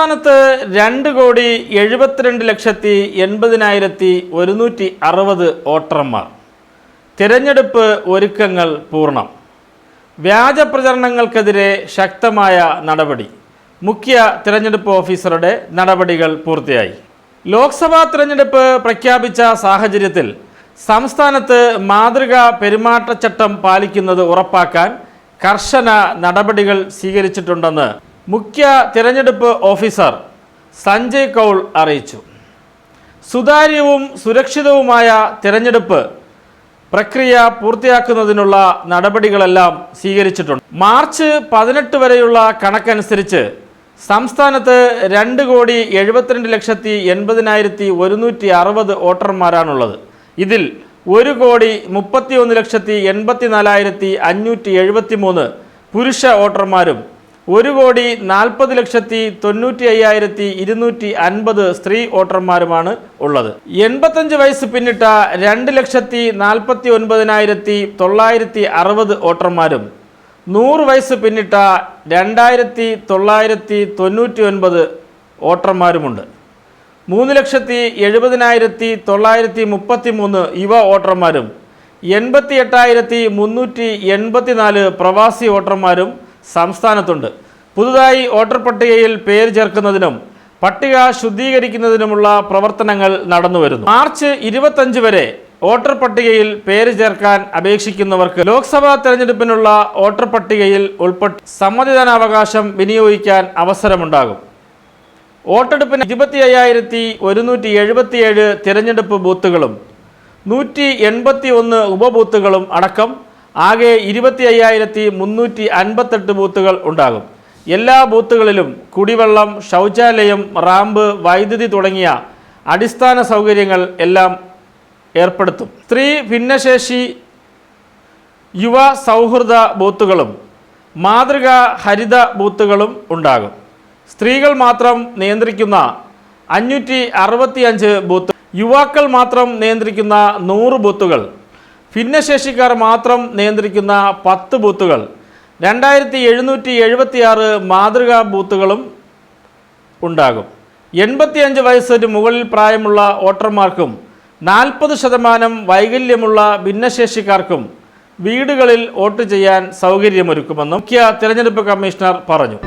സംസ്ഥാനത്ത് രണ്ട് കോടി എഴുപത്തിരണ്ട് ലക്ഷത്തി എൺപതിനായിരത്തി ഒരുന്നൂറ്റി അറുപത് വോട്ടർമാർ. തിരഞ്ഞെടുപ്പ് ഒരുക്കങ്ങൾ പൂർണം. വ്യാജ പ്രചരണങ്ങൾക്കെതിരെ ശക്തമായ നടപടി. മുഖ്യ തിരഞ്ഞെടുപ്പ് ഓഫീസറുടെ നടപടികൾ പൂർത്തിയായി. ലോക്സഭാ തിരഞ്ഞെടുപ്പ് പ്രഖ്യാപിച്ച സാഹചര്യത്തിൽ സംസ്ഥാനത്ത് മാതൃകാ പെരുമാറ്റച്ചട്ടം പാലിക്കുന്നത് ഉറപ്പാക്കാൻ കർശന നടപടികൾ സ്വീകരിച്ചിട്ടുണ്ടെന്ന് മുഖ്യ തിരഞ്ഞെടുപ്പ് ഓഫീസർ സഞ്ജയ് കൗൾ അറിയിച്ചു. സുതാര്യവും സുരക്ഷിതവുമായ തിരഞ്ഞെടുപ്പ് പ്രക്രിയ പൂർത്തിയാക്കുന്നതിനുള്ള നടപടികളെല്ലാം സ്വീകരിച്ചിട്ടുണ്ട്. മാർച്ച് പതിനെട്ട് വരെയുള്ള കണക്കനുസരിച്ച് സംസ്ഥാനത്ത് രണ്ട് കോടി എഴുപത്തിരണ്ട് ലക്ഷത്തി എൺപതിനായിരത്തി ഒരുന്നൂറ്റി അറുപത് വോട്ടർമാരാണുള്ളത്. ഇതിൽ ഒരു കോടി മുപ്പത്തി ഒന്ന് ലക്ഷത്തി എൺപത്തി നാലായിരത്തി അഞ്ഞൂറ്റി എഴുപത്തി മൂന്ന് പുരുഷ വോട്ടർമാരും ഒരു കോടി നാൽപ്പത് ലക്ഷത്തി തൊണ്ണൂറ്റി അയ്യായിരത്തി ഇരുന്നൂറ്റി അൻപത് സ്ത്രീ വോട്ടർമാരുമാണ് ഉള്ളത്. എൺപത്തഞ്ച് വയസ്സ് പിന്നിട്ട രണ്ട് ലക്ഷത്തി നാൽപ്പത്തി ഒൻപതിനായിരത്തി തൊള്ളായിരത്തി അറുപത് വോട്ടർമാരും നൂറ് വയസ്സ് പിന്നിട്ട രണ്ടായിരത്തി തൊള്ളായിരത്തി തൊണ്ണൂറ്റി ഒൻപത് വോട്ടർമാരുമുണ്ട്. മൂന്ന് ലക്ഷത്തി എഴുപതിനായിരത്തി തൊള്ളായിരത്തി മുപ്പത്തി മൂന്ന് യുവ വോട്ടർമാരും എൺപത്തി എട്ടായിരത്തി മുന്നൂറ്റി എൺപത്തിനാല് പ്രവാസി വോട്ടർമാരും സംസ്ഥാനത്തുണ്ട്. പുതുതായി വോട്ടർ പട്ടികയിൽ പേര് ചേർക്കുന്നതിനും പട്ടിക ശുദ്ധീകരിക്കുന്നതിനുമുള്ള പ്രവർത്തനങ്ങൾ നടന്നുവരുന്നു. മാർച്ച് ഇരുപത്തഞ്ച് വരെ വോട്ടർ പട്ടികയിൽ പേര് ചേർക്കാൻ അപേക്ഷിക്കുന്നവർക്ക് ലോക്സഭാ തെരഞ്ഞെടുപ്പിനുള്ള വോട്ടർ പട്ടികയിൽ ഉൾപ്പെട്ട് സമ്മതിദാനാവകാശം വിനിയോഗിക്കാൻ അവസരമുണ്ടാകും. വോട്ടെടുപ്പിന് ഇരുപത്തി അയ്യായിരത്തി ഒരുന്നൂറ്റി എഴുപത്തിയേഴ് തിരഞ്ഞെടുപ്പ് ബൂത്തുകളും നൂറ്റി എൺപത്തി ഒന്ന് ഉപബൂത്തുകളും അടക്കം ആകെ ഇരുപത്തി അയ്യായിരത്തി മുന്നൂറ്റി അൻപത്തെട്ട് ബൂത്തുകൾ ഉണ്ടാകും. എല്ലാ ബൂത്തുകളിലും കുടിവെള്ളം ശൗചാലയം റാമ്പ് വൈദ്യുതി തുടങ്ങിയ അടിസ്ഥാന സൗകര്യങ്ങൾ എല്ലാം ഏർപ്പെടുത്തും. സ്ത്രീ ഭിന്നശേഷി യുവ സൗഹൃദ ബൂത്തുകളും മാതൃകാ ഹരിത ബൂത്തുകളും ഉണ്ടാകും. സ്ത്രീകൾ മാത്രം നിയന്ത്രിക്കുന്ന അഞ്ഞൂറ്റി അറുപത്തിയഞ്ച് ബൂത്ത് യുവാക്കൾ മാത്രം നിയന്ത്രിക്കുന്ന നൂറ് ബൂത്തുകൾ ഭിന്നശേഷിക്കാർ മാത്രം നിയന്ത്രിക്കുന്ന പത്ത് ബൂത്തുകൾ. രണ്ടായിരത്തി എഴുന്നൂറ്റി എഴുപത്തിയാറ് മാതൃകാ ബൂത്തുകളും ഉണ്ടാകും. എൺപത്തിയഞ്ച് വയസ്സിന് മുകളിൽ പ്രായമുള്ള വോട്ടർമാർക്കും നാൽപ്പത് ശതമാനം വൈകല്യമുള്ള ഭിന്നശേഷിക്കാർക്കും വീടുകളിൽ വോട്ട് ചെയ്യാൻ സൗകര്യമൊരുക്കുമെന്നും മുഖ്യ തിരഞ്ഞെടുപ്പ് കമ്മീഷണർ പറഞ്ഞു.